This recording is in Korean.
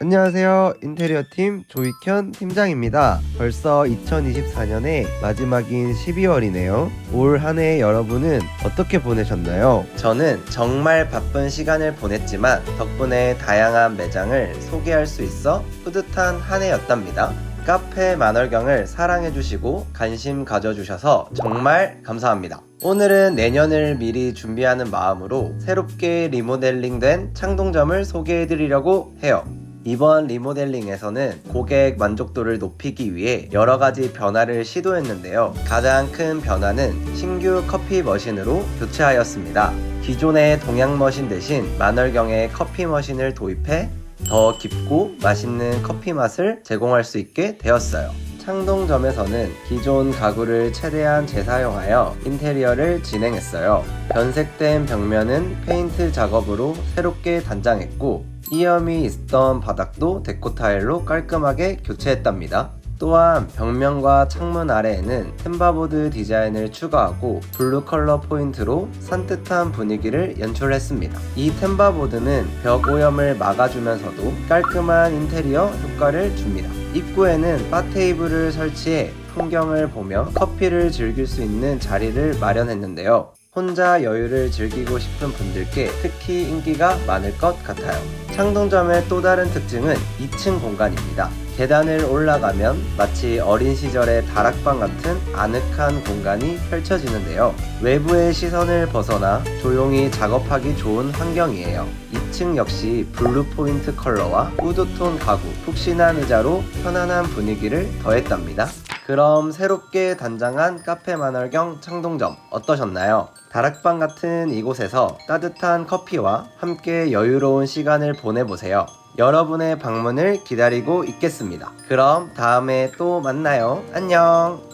안녕하세요. 인테리어 팀 조익현 팀장입니다. 벌써 2024년의 마지막인 12월이네요. 올 한 해 여러분은 어떻게 보내셨나요? 저는 정말 바쁜 시간을 보냈지만 덕분에 다양한 매장을 소개할 수 있어 뿌듯한 한 해였답니다. 카페 만월경을 사랑해주시고 관심 가져주셔서 정말 감사합니다. 오늘은 내년을 미리 준비하는 마음으로 새롭게 리모델링된 창동점을 소개해드리려고 해요. 이번 리모델링에서는 고객 만족도를 높이기 위해 여러 가지 변화를 시도했는데요. 가장 큰 변화는 신규 커피 머신으로 교체하였습니다. 기존의 동양 머신 대신 만월경에 커피 머신을 도입해 더 깊고 맛있는 커피 맛을 제공할 수 있게 되었어요. 창동점에서는 기존 가구를 최대한 재사용하여 인테리어를 진행했어요. 변색된 벽면은 페인트 작업으로 새롭게 단장했고 이염이 있던 바닥도 데코 타일로 깔끔하게 교체했답니다. 또한 벽면과 창문 아래에는 템바보드 디자인을 추가하고 블루 컬러 포인트로 산뜻한 분위기를 연출했습니다. 이 템바보드는 벽 오염을 막아주면서도 깔끔한 인테리어 효과를 줍니다. 입구에는 바 테이블을 설치해 풍경을 보며 커피를 즐길 수 있는 자리를 마련했는데요. 혼자 여유를 즐기고 싶은 분들께 특히 인기가 많을 것 같아요. 창동점의 또 다른 특징은 2층 공간입니다. 계단을 올라가면 마치 어린 시절의 다락방 같은 아늑한 공간이 펼쳐지는데요. 외부의 시선을 벗어나 조용히 작업하기 좋은 환경이에요. 2층 역시 블루 포인트 컬러와 우드톤 가구, 푹신한 의자로 편안한 분위기를 더했답니다. 그럼 새롭게 단장한 카페 만월경 창동점 어떠셨나요? 다락방 같은 이곳에서 따뜻한 커피와 함께 여유로운 시간을 보내보세요. 여러분의 방문을 기다리고 있겠습니다. 그럼 다음에 또 만나요. 안녕!